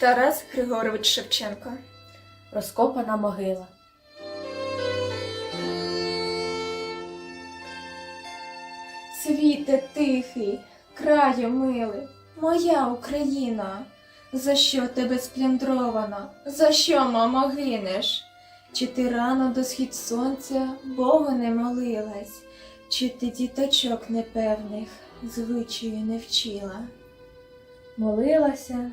Тарас Григорович Шевченко. Розкопана могила. Світе тихий, краю милий, моя Україна, за що тебе спліндрована, за що, мамо, гинеш? Чи ти рано до схід сонця Богу не молилась, чи ти діточок непевних звичаю не вчила? Молилася,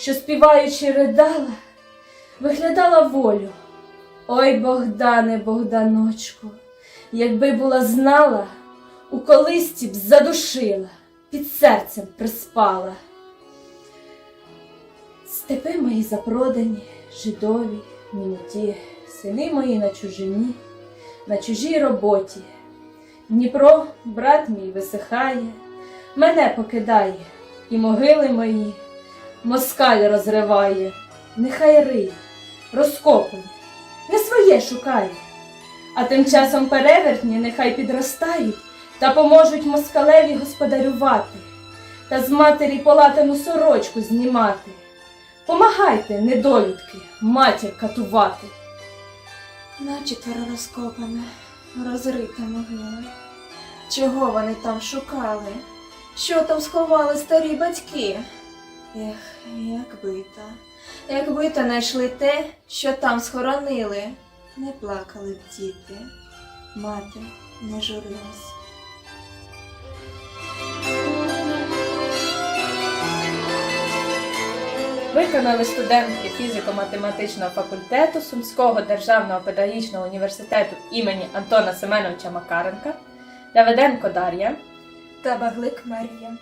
що співаючи ридала, виглядала волю. Ой, Богдане, Богданочку, якби була знала, у колисті б задушила, під серцем приспала. Степи мої запродані, жидові, мінуті, сини мої на чужині, на чужій роботі. Дніпро, брат мій, висихає, мене покидає, і могили мої москаль розриває, нехай риє, розкопує, не своє шукає. А тим часом перевертні нехай підростають та поможуть москалеві господарювати, та з матері полатану сорочку знімати. Помагайте, недолюдки, матір катувати. Начетверо розкопане, розрита могила. Чого вони там шукали? Що там сховали старі батьки? Ех, якби та, якби та знайшли те, що там схоронили, не плакали б діти, мати не журилась. Виконали студентки фізико-математичного факультету Сумського державного педагогічного університету імені Антона Семеновича Макаренка, Давиденко Дар'я, Та Баглик Марія.